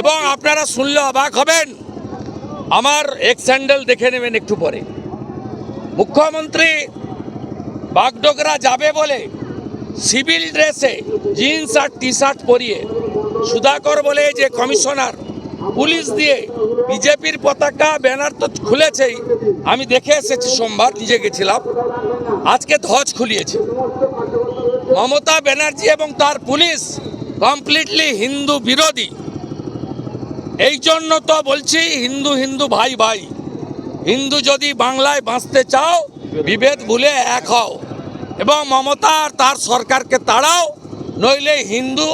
এবং আপনারা শুনলে অবাক হবেন, আমার এক্স স্যান্ডেল দেখে নেবেন একটু পরে। মুখ্যমন্ত্রী বাগডোগরা যাবে বলে সিভিল ড্রেসে জিন্স আর টি শার্ট পরিয়ে সুধাকর বলে যে কমিশনার পুলিশ দিয়ে বিজেপির পতাকা, ব্যানার তো খুলেছেই। আমি দেখে এসেছি, সোমবার নিজে গেছিলাম। আজকে ধ্বজ খুলিয়েছে। মমতা ব্যানার্জি এবং তার পুলিশ কমপ্লিটলি হিন্দু বিরোধী। এই জন্য তো বলছি হিন্দু হিন্দু ভাই ভাই। হিন্দু যদি বাংলায় বাঁচতে চাও বিভেদ ভুলে এক হও। এবং মমতা আর তার সরকারকে তাড়াও নইলে হিন্দু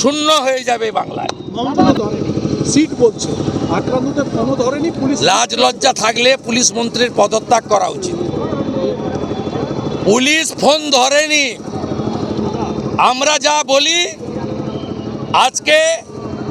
শূন্য হয়ে যাবে বাংলায়। ধরেনি সিট বলছে। লাজ লজ্জা থাকলে পুলিশ মন্ত্রীর পদত্যাগ করা উচিত। পুলিশ ফোন ধরেনি। আমরা যা বলি আজকে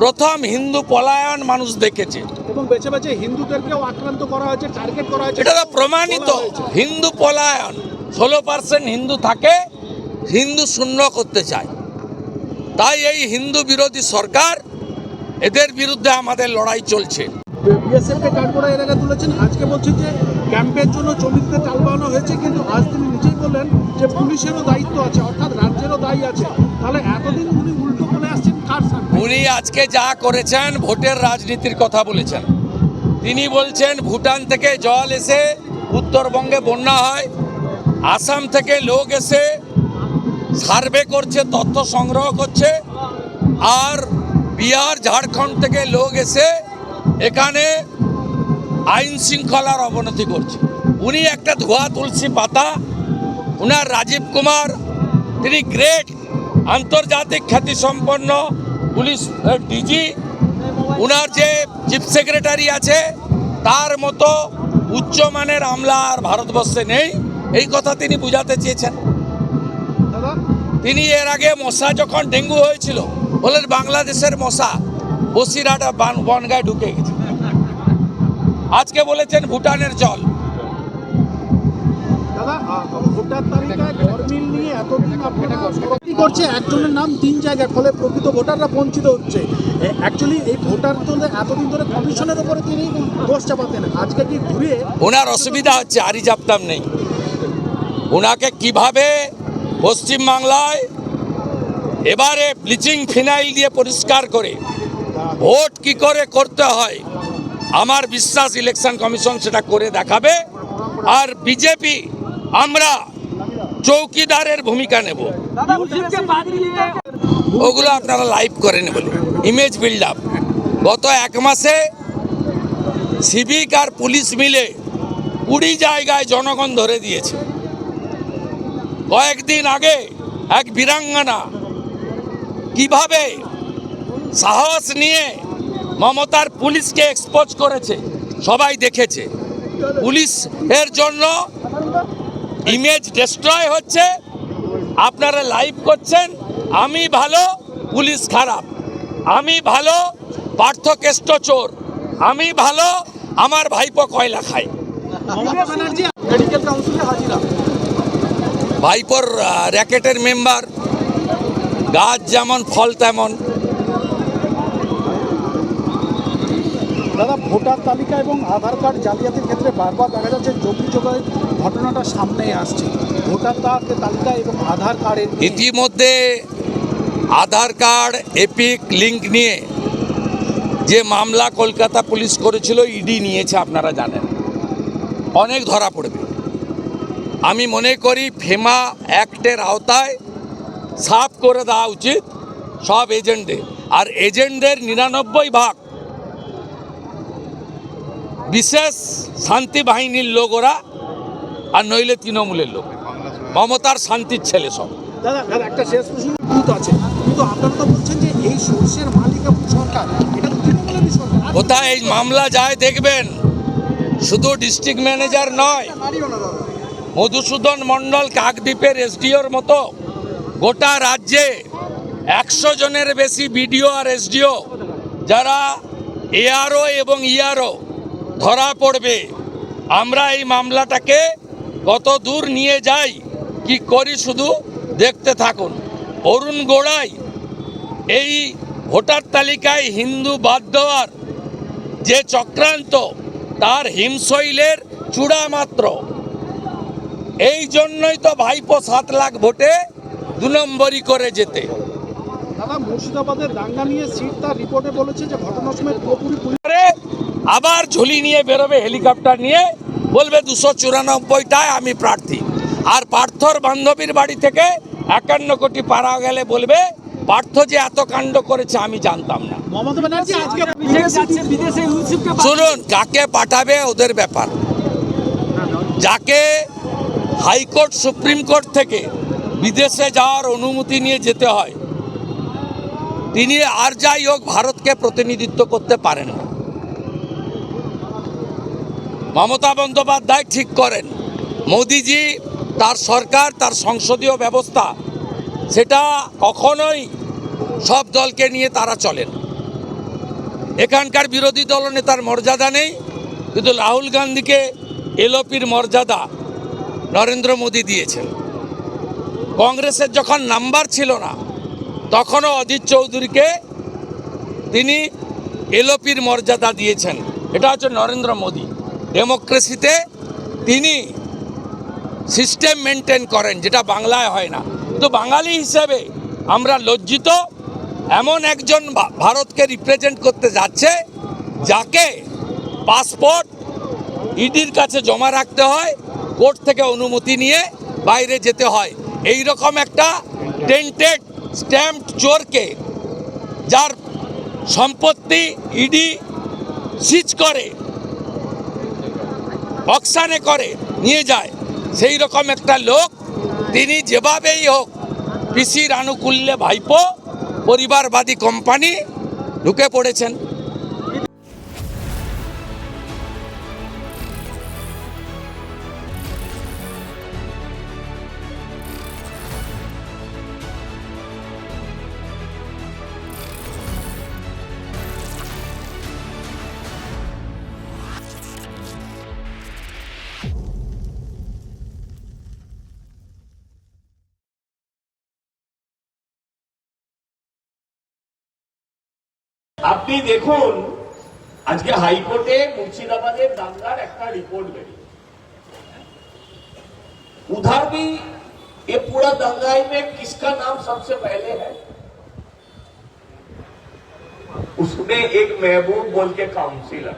প্রথম হিন্দু পলায়ন মানুষ দেখেছে। এবং বেছে বেছে হিন্দুদেরকেও আক্রান্ত করা হয়েছে টার্গেট করা হয়েছে। এটা তো প্রমাণিত। হিন্দু পলায়ন ষোলো পার্সেন্ট হিন্দু থাকে হিন্দু শূন্য করতে চায়। তাই এই হিন্দু বিরোধী সরকার এদের বিরুদ্ধে আমাদের লড়াই চলছে। বিএসএফ কে কাঠগড়া এর আগে তুলেছেন। আজকে বলছেন যে ক্যাম্পের জন্য জমিতে টাল বানানো হয়েছে কিন্তু আজ তিনি নিজেই বললেন যে পুলিশেরও দায়িত্ব আছে অর্থাৎ রাজ্যেরও দায়ী আছে। তাহলে এতদিন উনি উনি আজকে যা করেছেন, ভোটের রাজনীতির কথা বলেছেন। তিনি বলছেন, ভুটান থেকে জল এসে উত্তরবঙ্গে বন্যা হয়, আসাম থেকে লোক এসে সার্ভে করছে, তথ্য সংগ্রহ করছে, আর বিহার, ঝাড়খণ্ড থেকে লোক এসে এখানে আইন শৃঙ্খলার অবনতি করছে উনি একটা ধোয়া তুলসী পাতা, উনার রাজীব কুমার, তিনি গ্রেট আন্তর্জাতিক খ্যাতিসম্পন্ন পুলিশ ডিজি উনার যে চিফ সেক্রেটারি আছে তার মতো উচ্চমানের আমলা আর ভারতবর্ষে নেই। এই কথা তিনি বুঝাতে চেয়েছেন। তিনি এর আগে মশা যখন ডেঙ্গু হয়েছিল বলেন বাংলাদেশের মশা বান- বনগায় ঢুকে গেছে। আজকে বলেছেন ভুটানের জল। ভোটার তালিকায় গরমিল নিয়ে এতদিন আপনারা করছে? একজনের নাম তিন জায়গায় ফলে প্রকৃত ভোটাররা বঞ্চিত হচ্ছে। অ্যাকচুয়ালি এই ভোটার তো এতদিন ধরে কমিশনের উপরে তিনি দোষ চাপাতেন। আজকে কি ঘুরিয়ে ওনার অসুবিধা হচ্ছে আরি জাপতাম নেই। ওনাকে কীভাবে পশ্চিমবাংলায় এবারে ব্লিচিং ফিনাইল দিয়ে পরিষ্কার করে ভোট কি করে করতে হয় আমার বিশ্বাস ইলেকশন কমিশন সেটা করে দেখাবে। আর বিজেপি আমরা চৌকিদারের ভূমিকা নেব। ওগুলো আপনারা লাইভ করে নেবেন। ইমেজ বিল্ড আপ গত এক মাসে সিভিক আর পুলিশ মিলে কুড়ি জায়গায় জনগণ ধরে দিয়েছে। কয়েকদিন আগে এক বীরাঙ্গনা কীভাবে সাহস নিয়ে মমতার পুলিশকে এক্সপোজ করেছে, সবাই দেখেছে। পুলিশের জন্য ইমেজ ডিস্ট্রয় হচ্ছে, আপনারা লাইভ করছেন, আমি ভালো, পুলিশ খারাপ। আমি ভালো পার্থকেষ্ট চোর। আমি ভালো, আমার ভাইপো কয়লা খায়। ভাইপোর র্যাকেটের মেম্বার গাছ যেমন, ফল তেমন। দাদা, ভোটার তালিকা এবং আধার কার্ড জালিয়াতির ক্ষেত্রে বারবার দেখা যাচ্ছে যোগী যোগের ঘটনাটা সামনে আসছে। ভোটার তালিকা এবং আধার কার্ডের ইতিমধ্যে আধার কার্ড, এপিক লিঙ্ক নিয়ে যে মামলা কলকাতা পুলিশ করেছিল, ইডি নিয়েছে, আপনারা জানেন। অনেক ধরা পড়বে। আমি মনে করি ফেমা অ্যাক্টের আওতায় সাফ করে দেওয়া উচিত সব এজেন্টদের। আর এজেন্টদের নিরানব্বই ভাগ বিশেষ শান্তি বাহিনীর লোক ওরা আর নইলে তৃণমূলের লোক। মমতার শান্তির ছেলে সব। দাদা দাদা একটা শেষ প্রশ্ন আছে। কিন্তু আপনারা তো বলছেন যে এই সর্ষের মালিক সরকার এটা তো তৃণমূলেরই সরকার। কোথায় এই মামলা যায় দেখবেন? শুধু ডিস্ট্রিক্ট ম্যানেজার নয়। মধুসূদন মণ্ডল কাকদ্বীপের এসডিওর মতো গোটা রাজ্যে একশো জনের বেশি বিডিও আর এসডিও যারা এআরও এবং ইআরও ধরা পড়বে। আমরা এই মামলাটাকে কত দূর নিয়ে যাই কি করি শুধু দেখতে থাকুন। অরুণ গোড়াই এই ভোটার তালিকায় হিন্দু বাদ দেওয়ার যে চক্রান্ত তার হিমশৈলের চূড়া মাত্র। এই জন্যই তো ভাইপো সাত লাখ ভোটে দু নম্বরই করে যেতে। দাদা মুর্শিদাবাদের দাঙ্গা নিয়ে সিট তার রিপোর্টে বলেছে যে ঘটনার সময় পুরোপুরি করে আবার ঝুলি নিয়ে বেরোবে হেলিকপ্টার নিয়ে। বলবে দুশো চুরানব্বইটায় আমি প্রার্থী। আর পার্থর বান্ধবীর বাড়ি থেকে একান্ন কোটি পারা গেলে বলবে পার্থ যে এত কাণ্ড করেছে আমি জানতাম না। মমতা ব্যানার্জি আজকে বিদেশে ইউসুফকে শুনুন কাকে পাঠাবে ওদের ব্যাপার। যাকে হাইকোর্ট সুপ্রিম কোর্ট থেকে বিদেশে যাওয়ার অনুমতি নিয়ে যেতে হয় তিনি আর যাই হোক ভারতকে প্রতিনিধিত্ব করতে পারেন না। মমতা বন্দ্যোপাধ্যায় ঠিক করেন। মোদিজি তার সরকার, তার সংসদীয় ব্যবস্থা, সেটা কখনোই সব দলকে নিয়ে তারা চলেন এখানকার বিরোধী দলনেতার মর্যাদা নেই, কিন্তু রাহুল গান্ধীকে এলোপির মর্যাদা নরেন্দ্র মোদী দিয়েছেন। কংগ্রেসের যখন নাম্বার ছিল না, তখনও অজিত চৌধুরীকে তিনি এলোপির মর্যাদা দিয়েছেন। এটা হচ্ছে নরেন্দ্র মোদী। ডেমোক্রেসিতে তিনি সিস্টেম মেনটেন করেন, যেটা বাংলায় হয় না। তো বাঙালি হিসেবে আমরা লজ্জিত, এমন একজন ভারতকে রিপ্রেজেন্ট করতে যাচ্ছে, যাকে পাসপোর্ট ইডির কাছে জমা রাখতে হয়, কোর্ট থেকে অনুমতি নিয়ে বাইরে যেতে হয়। এই রকম একটা টেন্টেড স্ট্যাম্প চোরকে যার সম্পত্তি ইডি সিজ করে। অকশানে করে নিয়ে যায়। সেই রকম একটা লোক, তিনি যেভাবেই হোক পিসির আনুকূল্যে ভাইপো, পরিবারবাদী কোম্পানি ঢুকে পড়েছেন। আপনি দেখুন, আজকে मुर्शिदाबाद एक দাঙ্গার একটা रिपोर्ट বেরিয়ে उधर भी ये पूरा दंगाई में किसका नाम सबसे पहले है उसमें एक महबूब बोल के काउंसिलर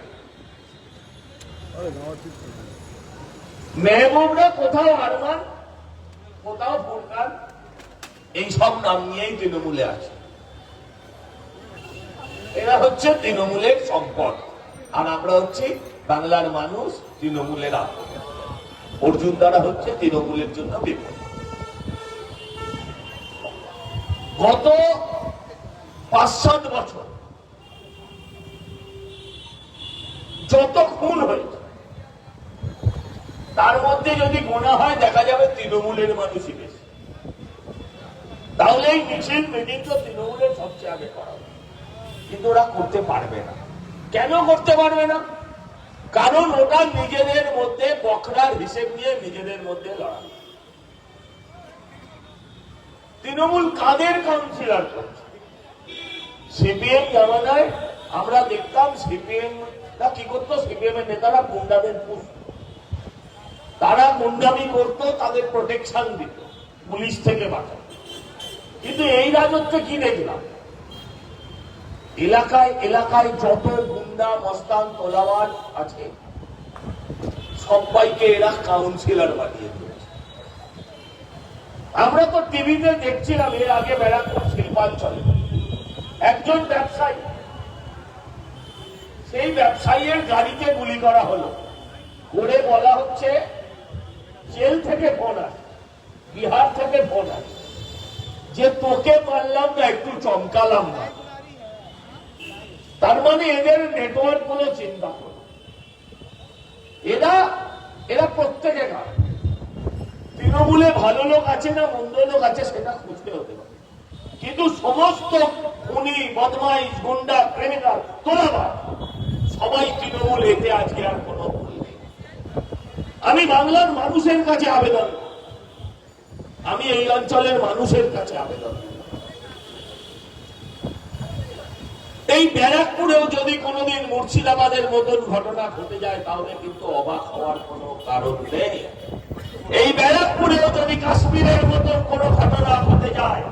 महबूब ने कोथाओ हरमान कोथाओ फुरकान ये सब नाम नहीं तृणमूले आज এরা হচ্ছে তৃণমূলের সম্পদ। আর আমরা হচ্ছি বাংলার মানুষ তৃণমূলের আপন। অর্জুন দ্বারা হচ্ছে তৃণমূলের জন্য বিপদ। গত পাঁচ সাত বছর যত খুন হয়েছে, তার মধ্যে যদি গোনা হয়, দেখা যাবে তৃণমূলের মানুষই বেশি। তাহলে এই মিছিল মিটিং তো তৃণমূলের সবচেয়ে আগে করা। কিন্তু ওরা করতে পারবে না। কেন করতে পারবে না? কারণ ওটা নিজেদের মধ্যে বখরার হিসেব নিয়ে নিজেদের মধ্যে লড়াই। তৃণমূল কাদের কাউন্সিলর করছে? সিপিএম জামানায় আমরা দেখতাম সিপিএম কি করতো? সিপিএম এর নেতারা গুন্ডাদের পুষত তারা গুন্ডামি করতো, তাদের প্রোটেকশন দিত, পুলিশ থেকে বাঁচাত। কিন্তু এই রাজত্বে কি দেখলাম? এলাকায় এলাকায় যত গুন্ডা, মস্তান তোলাবাজ আছে, সবাইকে এরা কাউন্সিলর বানিয়ে দিয়েছে। আমরা তো টিভিতে দেখছিলাম, এর আগে ব্যারাকপুর শিল্পাঞ্চলে একজন ব্যবসায়ী, সেই ব্যবসায়ীর গাড়িতে গুলি করা হলো। করে বলা হচ্ছে, জেল থেকে ফোন আসে, বিহার থেকে ফোন আসে। যে তোকে মারলাম না, একটু চমকালাম না। তার মানে এদের নেটওয়ার্কগুলো চিন্তা করো। এরা এরা প্রত্যেকে খায় তৃণমূলে ভালো লোক আছে না মন্দ লোক আছে সেটা খুঁজতে হতে পারে। কিন্তু সমস্ত খুনি, বদমাইশ, গুন্ডা ক্রিমিনাল তোলাবাদ সবাই তৃণমূল এতে আজকে আর কোনো আমি বাংলার মানুষের কাছে আবেদন আমি এই অঞ্চলের মানুষের কাছে আবেদন করি। এই ব্যারাকপুরেও যদি কোনোদিন মুর্শিদাবাদের মতন ঘটনা ঘটে যায়, তাহলে কিন্তু অবাক হওয়ার কোনো কারণ নেই। এই ব্যারাকপুরেও যদি কাশ্মীরের মতন কোনো ঘটনা ঘটে যায়,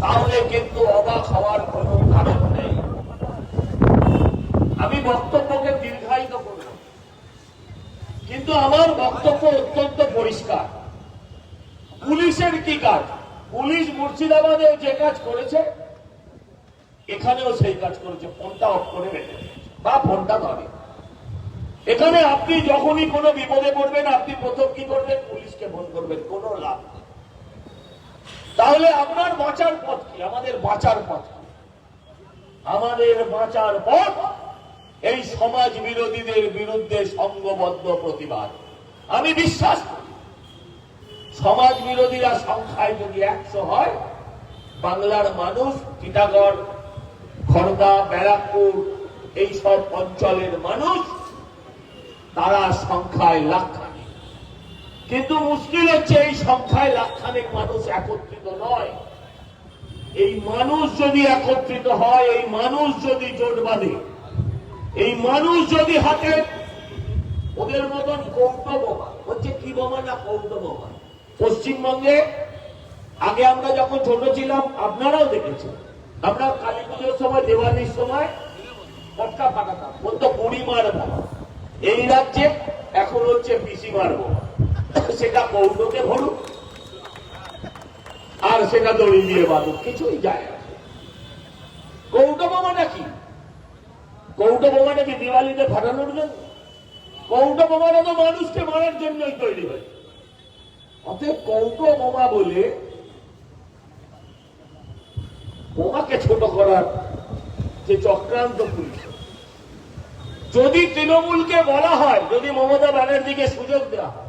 তাহলে কিন্তু অবাক হওয়ার কোনো কারণ নেই। আমি বক্তব্যকে দীর্ঘায়িত করব। কিন্তু আমার বক্তব্য অত্যন্ত পরিষ্কার। পুলিশের কি কাজ? পুলিশ মুর্শিদাবাদে যে কাজ করেছে এখানেও সেই কাজ করেছে, ফোনটা অফ করে রেখে বা ফোনটা ধরে। এখানে আপনি যখনই কোনো বিপদে পড়বেন, আপনি প্রথম কি করবেন? পুলিশকে ফোন করবেন, কোনো লাভ। তাহলে আপনার বাঁচার পথ কি? আমাদের বাঁচার পথ কি? আমাদের বাঁচার পথ এই সমাজ বিরোধীদের বিরুদ্ধে সংঘবদ্ধ প্রতিবাদ। আমি বিশ্বাস করি, সমাজ বিরোধীরা সংখ্যায় যদি একশো হয়, বাংলার মানুষ টিটাগড় খড়দা ব্যারাকপুর, এই সব অঞ্চলের মানুষ, তারা সংখ্যায় লাখখানিক। কিন্তু মুশকিল হচ্ছে এই সংখ্যায় লাখখানিক মানুষ একত্রিত নয়। এই মানুষ যদি একত্রিত হয়, এই মানুষ যদি জোট বাঁধে, এই মানুষ যদি হাতে ওদের মতন কৌটো হচ্ছে কি বোমা না কৌটো পশ্চিমবঙ্গে, আগে আমরা যখন ছোট ছিলাম, আপনারাও দেখেছেন আমরা কালী পুজোর সময়, দেওয়ালির সময় পটকা ফাটাতাম বলতো বুড়ি মার এই রাজ্যে এখন হচ্ছে পিসি মার বোমা সেটা কৌটোকে ভরুক, আর সেটা দড়ি দিয়ে বাঁধুক। কিছুই যায় না। কৌটো বোমা নাকি কৌটো বোমা নাকি দিওয়ালিতে ফাটানোর জন্য? কৌটো বোমাটা তো মানুষকে মারার জন্যই তৈরি হয়েছে অতএব কৌটো বোমা বলে বোমাকে ছোট করার যে চক্রান্ত পুলিশ। যদি তৃণমূলকে বলা হয়, যদি মমতা ব্যানার্জিকে সুযোগ দেওয়া হয়,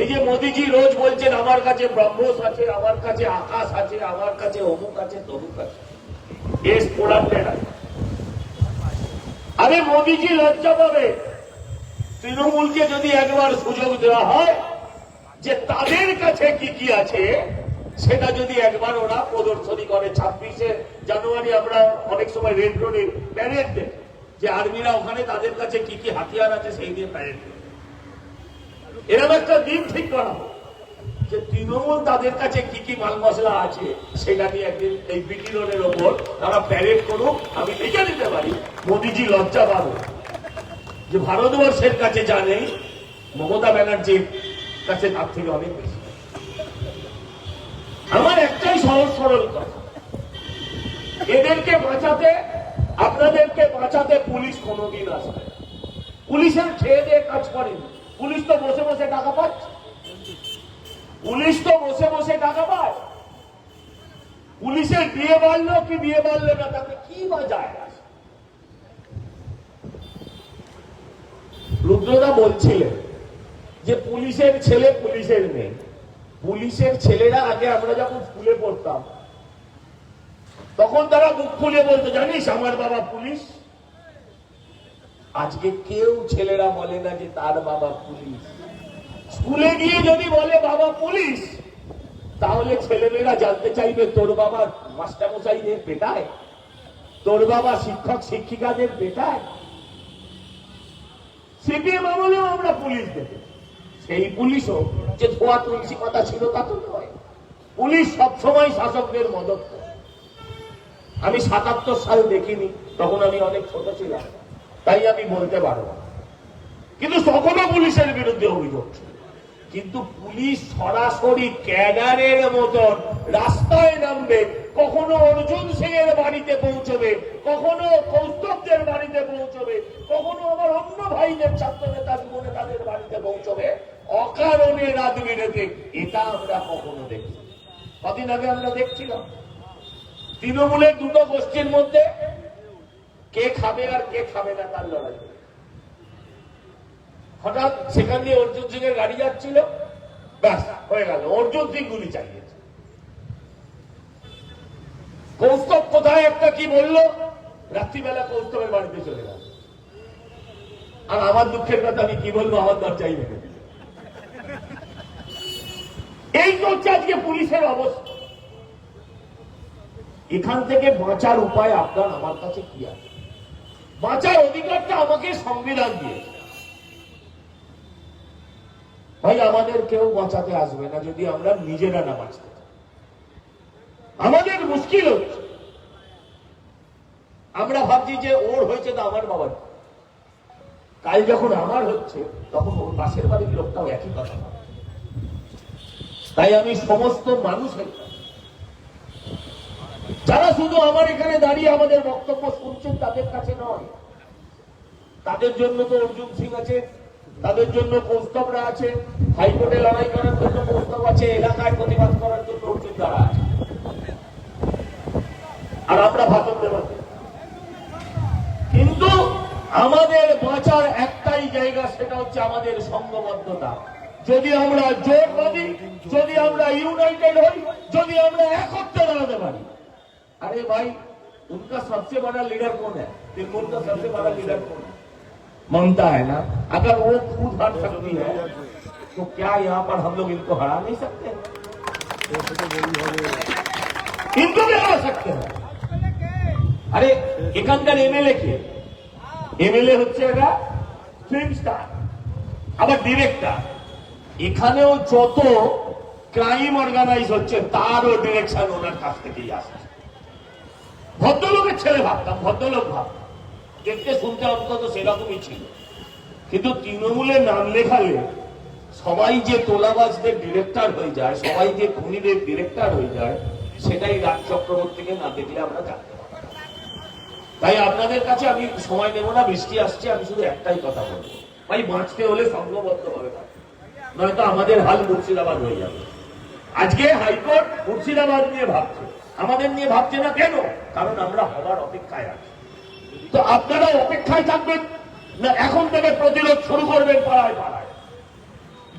এই যে মোদিজি রোজ বলছেন, আমার কাছে ব্রহ্মোস আছে, আমার কাছে আকাশ আছে, আমার কাছে অমুক আছে, তমুক আছে। এস পোড়ান্ডের আছে আরে মোদিজি লজ্জা পাবে। তৃণমূলকে যদি একবার সুযোগ দেওয়া হয়, যে তাদের কাছে কি কি আছে সেটা যদি একবার ওরা প্রদর্শনী করে, ছাব্বিশে জানুয়ারি আমরা অনেক সময় রেড রোডে প্যারেড যে আর্মিরা ওখানে তাদের কাছে কি কি হাতিয়ার আছে সেই দিয়ে প্যারেড এরকম একটা দিন ঠিক করা যে তৃণমূল তাদের কাছে কি কি মাল মশলা আছে সেটা নিয়ে একদিন এই বিটি রোডের ওপর তারা প্যারেড করুক। আমি লিখে দিতে পারি, মোদিজি লজ্জা পাবো। যে ভারতবর্ষের কাছে যা নেই, মমতা ব্যানার্জির কাছে তার থেকে অনেক বেশি। আমার একটাই সহজ সরল কথা। এদেরকে বাঁচাতে, আপনাদেরকে বাঁচাতে পুলিশ কোনোদিন আসবে। পুলিশের খেয়ে দিয়ে কাজ করেনি। পুলিশ তো বসে বসে টাকা পাচ্ছে পুলিশ তো বসে বসে টাকা পায়। পুলিশের বিয়ে বাড়লো কি বিয়ে বাড়লো না, তাতে কি বা যায়? রুদ্রদা বলছিলেন যে, পুলিশের ছেলে পুলিশের মেয়ে। পুলিশের ছেলেরা আগে আমরা যখন স্কুলে পড়তাম, তখন তারা মুখ খুলে বলতো, জানিস আমার বাবা পুলিশ? আজকে কেউ ছেলেরা বলে না যে তার বাবা পুলিশ। স্কুলে গিয়ে যদি বলে বাবা পুলিশ, তাহলে ছেলেমেয়েরা জানতে চাইবে, তোর বাবা মাস্টারমশাইদের পেটায় তোর বাবা শিক্ষক, শিক্ষিকাদের পেটায় সিপিএম আমলেও আমরা পুলিশ দেখি সেই পুলিশও যে ধোয়া তুলসী কথা ছিল তা তো নয়। পুলিশ সবসময় শাসকদের মদত আমি সাতাত্তর সাল দেখিনি, তখন আমি অনেক ছোট ছিলাম। তাই আমি বলতে পারব। কিন্তু তখনও পুলিশের বিরুদ্ধে অভিযোগ ছিল। কিন্তু পুলিশ সরাসরি ক্যাডারের মতন রাস্তায় নামবে, কখনো অর্জুন সিং এর বাড়িতে পৌঁছবে, কখনো কৌস্তবদের বাড়িতে পৌঁছবে, কখনো আমার অন্য ভাইদের ছাত্র নেতা যুব নেতাদের বাড়িতে পৌঁছবে। অকারণে বিরেতে এটা আমরা কখনো দেখি কদিন আগে আমরা দেখছিলাম, তৃণমূলের দুটো গোষ্ঠীর মধ্যে কে খাবে আর কে খাবে না তার লড়াই। হঠাৎ সেখান দিয়ে অর্জুন সিং এর গাড়ি যাচ্ছিল, ব্যাস, হয়ে গেল, অর্জুন সিং গুলি চালিয়েছে। কৌস্তব কোথায় একটা কি বলল, রাত্রিবেলা কৌস্তবের বাড়িতে চলে গেল। আর আমার দুঃখের কথা আমি কি বলব, আমার দরজাই ভেঙে। এই তো হচ্ছে আজকে পুলিশের অবস্থা। এখান থেকে বাঁচার উপায় আপনার, আমার কাছে কি আছে? বাঁচার অধিকারটা আমাকে সংবিধান দিয়েছে। ভাই, আমাদের কেউ বাঁচাতে আসবে না যদি আমরা নিজেরা না বাঁচতে আমাদের মুশকিল হচ্ছে। আমরা ভাবছি যে ওর হয়েছে তো আমার বাবার। কাল যখন আমার হচ্ছে, তখন ওর পাশের বাড়ির লোকটাও একই কথা। তাই আমি সমস্ত মানুষের যারা শুধু আমার এখানে দাঁড়িয়ে আমাদের বক্তব্য শুনছেন, তাদের কাছে নয়। তাদের জন্য তো অর্জুন সিং আছে, তাদের জন্য কৌস্তবরা আছে, হাইকোর্টে লড়াই করার জন্য কৌস্তব আছে, এলাকায় প্রতিবাদ করার জন্য অর্জুন দ্বারা আছে। আর আমরা ভাষণ দেব কিন্তু আমাদের বাঁচার একটাই জায়গা, সেটা হচ্ছে আমাদের সংঘবদ্ধতা যদি আমরা জোর বাঁধি যদি আমরা ইউনাইটেড হই যদি আমরা একত্রে দাঁড়াতে পারি अरे भाई उनका सबसे बड़ा लीडर कौन है तृणमूल का सबसे बड़ा लीडर कौन है ममता है ना अगर वो खुद हार सकती है तो क्या यहाँ पर हम लोग इनको हरा नहीं सकते इनको भी हरा सकते हैं আরে এখানকার এমএলএ কে এমএলএ হচ্ছে এরা ফিল্ম স্টার আবার ডিরেক্টর এখানেও যত ক্রাইম অর্গানাইজ হচ্ছে, তারও ডিরেকশন ওনার কাছ থেকেই আসছে ভদ্রলোকের ছেলে ভাবতাম, ভদ্রলোক ভাবতাম। দেখতে, শুনতে অন্তত সেরকমই ছিল। কিন্তু তৃণমূলের নাম লেখালে সবাই যে তোলাবাজদের ডিরেক্টর হয়ে যায়, সবাই যে খুনিদের ডিরেক্টর হয়ে যায়, সেটাই রাজ চক্রবর্তীকে না দেখলে আমরা জানতে তাই আপনাদের কাছে আমি সময় নেব না, বৃষ্টি আসছে, আমি শুধু একটাই কথা বলব। ভাই, বাঁচতে হলে সংঘবদ্ধ হবে। নয়তো আমাদের হাল মুর্শিদাবাদ হয়ে যাবে। আজকে হাইকোর্ট মুর্শিদাবাদ নিয়ে ভাবছে। আমাদের নিয়ে ভাবছে না কেন? কারণ আমরা হবার অপেক্ষায় আছি। তো আপনারা অপেক্ষায় থাকবেন না, এখন থেকে প্রতিরোধ শুরু করবেন পাড়ায় পাড়ায়।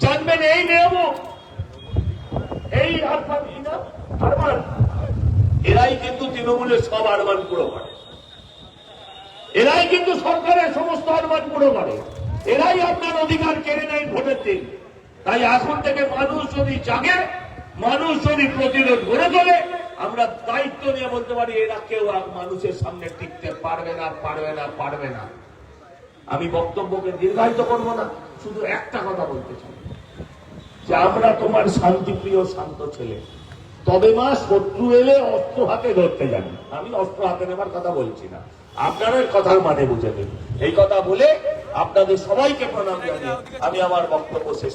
জানবেন এই নিয়ম এই আরমান, এরাই কিন্তু তৃণমূলের সব আরমান পুরো করে। এরাই কিন্তু সরকারের সমস্ত আরমান পুরো করে। এরাই আপনার অধিকার কেড়ে নেয় ভোটের দিন। তাই এখন থেকে মানুষ যদি জাগে, মানুষ যদি প্রতিরোধ গড়ে তোলে, আমরা দায়িত্ব নিয়ে বলতে পারি, এরা কেউ আর মানুষের সামনে টিকতে পারবে না পারবে না পারবে না। আমি বক্তব্যকে দীর্ঘায়িত করব না, শুধু একটা কথা বলতে চাই। যে আমরা তোমার শান্তিপ্রিয়, শান্ত ছেলে। তবে মা, শত্রু এলে অস্ত্র হাতে ধরতে জানি আমি অস্ত্র হাতে নেবার কথা বলছি না। আপনারা কথার মানে বুঝে নিন। এই কথা বলে আপনাদের সবাইকে প্রণাম জানিয়ে আমি আমার বক্তব্য শেষ